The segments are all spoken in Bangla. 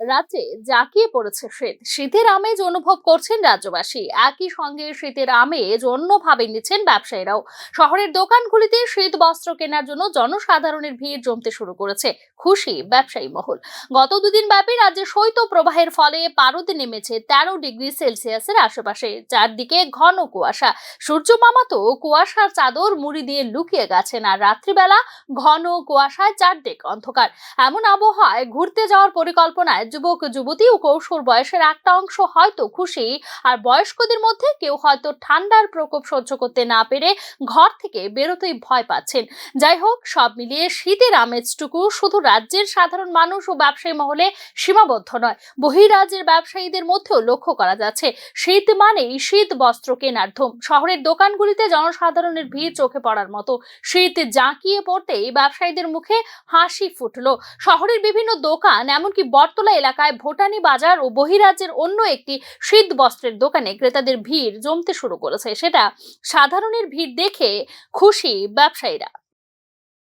রাজ্যে জাঁকিয়ে পড়েছে শীত। শীতের আমেজ অনুভব করছেন রাজ্যবাসী। একই সঙ্গে শীতের আমেজ অন্যভাবে নিচ্ছেন ব্যবসায়ীরাও। শহরের দোকানগুলিতে শীত বস্ত্র কেনার জন্য জনসাধারণের ভিড় জমতে শুরু করেছে। খুশি ব্যবসায়ী মহল। গত দুদিন ব্যাপী রাজ্যে শৈত্য প্রবাহের ফলে পারদে নেমেছে তেরো ডিগ্রি সেলসিয়াসের আশেপাশে, চারদিকে ঘন কুয়াশা। সূর্য মামা তো কুয়াশার চাদর মুড়ি দিয়ে লুকিয়ে গেছেন আর রাত্রিবেলা ঘন কুয়াশায় চারদিক অন্ধকার। এমন আবহাওয়ায় ঘুরতে যাওয়ার পরিকল্পনায় যুবক, যুবতী ও কৌশল বয়সের একটা অংশ হয়তো খুশি, আর বয়স্কদের মধ্যে কেউ হয়তো ঠান্ডার প্রকোপ সহ্য করতে না পেরে ঘর থেকে বেরোতেই ভয় পাচ্ছেন। যাই হোক, সব মিলিয়ে শীতের আমেজটুকু শুধু রাজ্যের সাধারণ মানুষ ও ব্যবসায়ী মহলে সীমাবদ্ধ নয়, বহিরাজ্যের ব্যবসায়ীদের মধ্যেও লক্ষ্য করা যাচ্ছে। শীত মানেই শীত বস্ত্র কেনার ধুম, শহরের দোকানগুলিতে জনসাধারণের ভিড় চোখে পড়ার মতো। শীত জাঁকিয়ে পড়তেই ব্যবসায়ীদের মুখে হাসি ফুটলো। শহরের বিভিন্ন দোকান, এমনকি বটতলা এলাকায় ভোটানি বাজার ও বহিরাজ্যের অন্য একটি শীত বস্ত্রের দোকানে ক্রেতাদের ভিড় জমতে শুরু করেছে সেটা সাধারণের ভিড় দেখে খুশি ব্যবসায়ীরা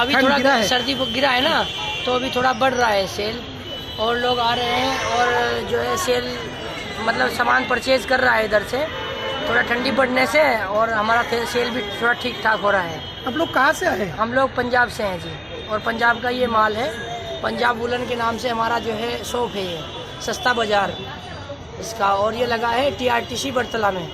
अभी ठंड थोड़ा गिरा है? सर्दी गिरा है ना तो अभी थोड़ा बढ़ रहा है सेल और लोग आ रहे हैं और जो है सेल मतलब सामान परचेज कर रहा है इधर से थोड़ा ठंडी बढ़ने से और हमारा थे- सेल भी थोड़ा ठीक ठाक हो रहा है आप लोग कहाँ से आए हम लोग पंजाब से हैं जी और पंजाब का ये माल है पंजाब वुलन के नाम से हमारा जो है शॉप है ये, सस्ता बाज़ार। इसका और ये लगा है T R T C Bartala में।